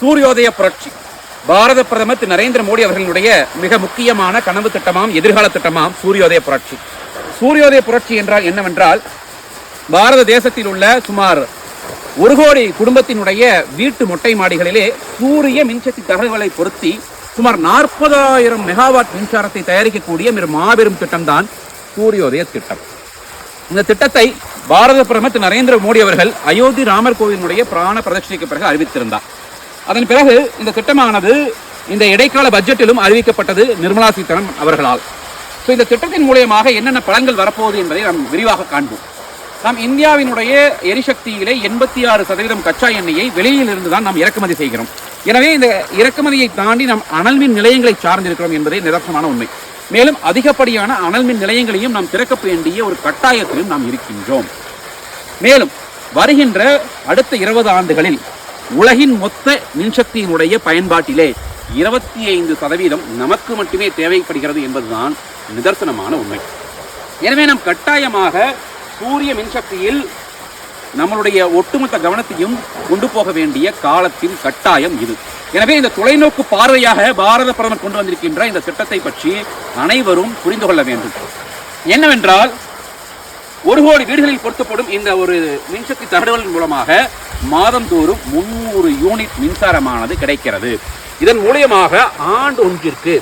சூரியோதய புரட்சி. பாரத பிரதமர் திரு நரேந்திர மோடி அவர்களுடைய மிக முக்கியமான கனவு திட்டமாம் எதிர்கால திட்டமாம் சூரியோதய புரட்சி. சூரியோதய புரட்சி என்றால் என்னவென்றால் பாரத தேசத்தில் உள்ள சுமார் ஒரு கோடி குடும்பத்தினுடைய வீட்டு மொட்டை மாடிகளிலே சூரிய மின்சக்தி தகவல்களை பொருத்தி சுமார் நாற்பதாயிரம் மெகாவாட் மின்சாரத்தை தயாரிக்கக்கூடிய மிக மாபெரும் திட்டம்தான் சூரியோதய திட்டம். இந்த திட்டத்தை பாரத பிரதமர் திரு நரேந்திர மோடி அவர்கள் அயோத்தி ராமர் கோவிலினுடைய பிராண பிரதட்சணைக்கு பிறகு அறிவித்திருந்தார். அதன் பிறகு இந்த திட்டமானது இந்த இடைக்கால பட்ஜெட்டிலும் அறிவிக்கப்பட்டது நிர்மலா சீதாராமன் அவர்களால். ஸோ இந்த திட்டத்தின் மூலியமாக என்னென்ன பலன்கள் வரப்போகுது என்பதை நாம் விரிவாக காண்போம். நாம் இந்தியாவினுடைய எரிசக்தியிலே எண்பத்தி ஆறு சதவீதம் கச்சா எண்ணெயை வெளியில் இருந்து தான் நாம் இறக்குமதி செய்கிறோம். எனவே இந்த இறக்குமதியை தாண்டி நாம் அனல் மின் நிலையங்களை சார்ந்திருக்கிறோம் என்பதே நிதர்சனமான உண்மை. மேலும் அதிகப்படியான அனல் மின் நிலையங்களையும் நாம் திறக்க வேண்டிய ஒரு கட்டாயத்திலும் நாம் இருக்கின்றோம். மேலும் வருகின்ற அடுத்த இருபது ஆண்டுகளில் உலகின் மொத்த மின்சக்தியினுடைய பயன்பாட்டிலே இருபத்தி ஐந்து சதவீதம் நமக்கு மட்டுமே தேவைப்படுகிறது என்பதுதான் நிதர்சனமான உண்மை. எனவே நாம் கட்டாயமாக சூரிய மின்சக்தியில் நம்மளுடைய ஒட்டுமொத்த கவனத்தையும் கொண்டு போக வேண்டிய காலத்தின் கட்டாயம் இது. எனவே இந்த தொலைநோக்கு பார்வையாக பாரத பிரதமர் கொண்டு வந்திருக்கின்ற இந்த திட்டத்தை பற்றி அனைவரும் புரிந்து கொள்ள வேண்டும். என்னவென்றால் ஒரு கோடி வீடுகளில் பொருத்தப்படும் இந்த ஒரு மின்சக்தி தகடுகளின் மூலமாக மாதந்தோறும் முன்னூறு யூனிட் மின்சாரமானது கிடைக்கிறது. இதன் மூலியமாக ஆண்டு ஒன்றிற்கு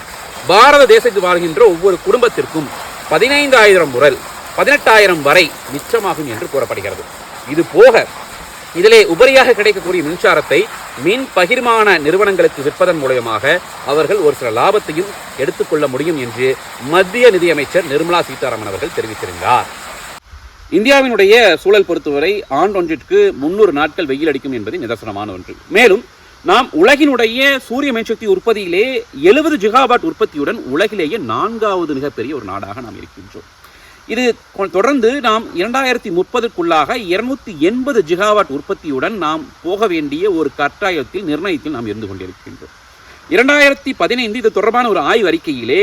பாரத தேசத்தில் வாழ்கின்ற ஒவ்வொரு குடும்பத்திற்கும் பதினைந்தாயிரம் முதல் பதினெட்டாயிரம் வரை மிச்சமாகும் என்று கூறப்படுகிறது. இது போக இதிலே உபரியாக கிடைக்கக்கூடிய மின்சாரத்தை மின் பகிர்மான நிறுவனங்களுக்கு விற்பதன் மூலயமாக அவர்கள் ஒரு சில லாபத்தையும் எடுத்துக்கொள்ள முடியும் என்று மத்திய நிதியமைச்சர் நிர்மலா சீதாராமன் அவர்கள் தெரிவித்திருந்தார். இந்தியாவினுடைய சூழல் பொறுத்தவரை ஆண்டொன்றிற்கு முன்னூறு நாட்கள் வெயில் அடிக்கும் என்பது நிதர்சனமான ஒன்று. மேலும் நாம் உலகினுடைய சூரிய மின்சக்தி உற்பத்தியிலே எழுபது ஜிகாபாட் உற்பத்தியுடன் உலகிலேயே நான்காவது மிகப்பெரிய ஒரு நாடாக நாம் இருக்கின்றோம். இது தொடர்ந்து நாம் இரண்டாயிரத்தி முப்பதுக்குள்ளாக இருநூத்தி எண்பது ஜிகாவாட் உற்பத்தியுடன் நாம் போக வேண்டிய ஒரு கட்டாயத்தில் நிர்ணயத்தில் நாம் இருந்து கொண்டிருக்கின்றோம். இரண்டாயிரத்தி பதினைந்து இது தொடர்பான ஒரு ஆய்வு அறிக்கையிலே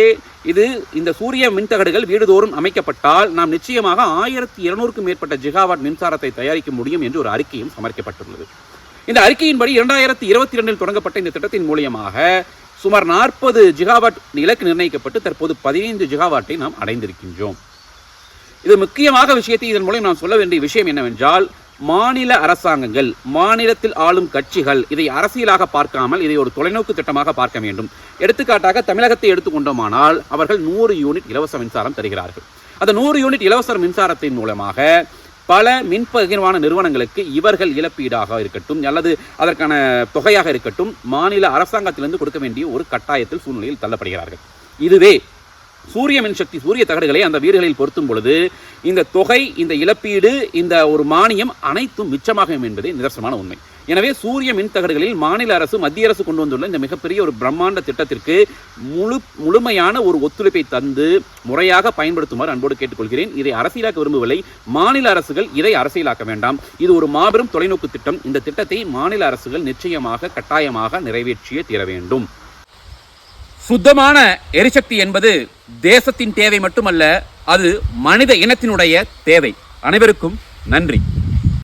இது இந்த சூரிய மின்தகடுகள் வீடுதோறும் அமைக்கப்பட்டால் நாம் நிச்சயமாக ஆயிரத்தி இருநூறுக்கும் மேற்பட்ட ஜிகாவாட் மின்சாரத்தை தயாரிக்க முடியும் என்று ஒரு அறிக்கையும் சமர்ப்பிக்கப்பட்டுள்ளது. இந்த அறிக்கையின்படி இரண்டாயிரத்தி இருபத்தி ரெண்டில் தொடங்கப்பட்ட இந்த திட்டத்தின் மூலியமாக சுமார் நாற்பது ஜிகாவாட் இலக்கு நிர்ணயிக்கப்பட்டு தற்போது பதினைந்து ஜிகாவாட்டை நாம் அடைந்திருக்கின்றோம். இது முக்கியமாக விஷயத்தை இதன் மூலம் நான் சொல்ல வேண்டிய விஷயம் என்னவென்றால் மாநில அரசாங்கங்கள் மாநிலத்தில் ஆளும் கட்சிகள் இதை அரசியலாக பார்க்காமல் இதை ஒரு தொலைநோக்கு திட்டமாக பார்க்க வேண்டும். எடுத்துக்காட்டாக தமிழகத்தை எடுத்துக்கொண்டோமானால் அவர்கள் நூறு யூனிட் இலவச மின்சாரம் தருகிறார்கள். அந்த நூறு யூனிட் இலவச மின்சாரத்தின் மூலமாக பல மின் பகிர்வான நிறுவனங்களுக்கு இவர்கள் இழப்பீடாக இருக்கட்டும் அல்லது அதற்கான தொகையாக இருக்கட்டும் மாநில அரசாங்கத்திலிருந்து கொடுக்க வேண்டிய ஒரு கட்டாயத்தில் சூழ்நிலையில் தள்ளப்படுகிறார்கள். இதுவே சூரிய மின்சக்தி சூரிய தகடுகளை அந்த வீடுகளில் பொருத்தும் பொழுது இந்த தொகை இந்த இழப்பீடு இந்த ஒரு மானியம் அனைத்தும் மிச்சமாகும் என்பதே நிதர்சனமான உண்மை. எனவே சூரிய மின் தகடுகளில் மாநில அரசு மத்திய அரசு கொண்டு வந்துள்ள இந்த மிகப்பெரிய ஒரு பிரம்மாண்ட திட்டத்திற்கு முழு முழுமையான ஒரு ஒத்துழைப்பை தந்து முறையாக பயன்படுத்துமாறு அன்போடு கேட்டுக்கொள்கிறேன். இதை அரசியலாக்க விரும்பவில்லை. மாநில அரசுகள் இதை அரசியலாக்க வேண்டாம். இது ஒரு மாபெரும் தொலைநோக்கு திட்டம். இந்த திட்டத்தை மாநில அரசுகள் நிச்சயமாக கட்டாயமாக நிறைவேற்றியே தீர வேண்டும். சுத்தமான எரிசக்தி என்பது தேசத்தின் தேவை மட்டுமல்ல அது மனித இனத்தினுடைய தேவை. அனைவருக்கும் நன்றி.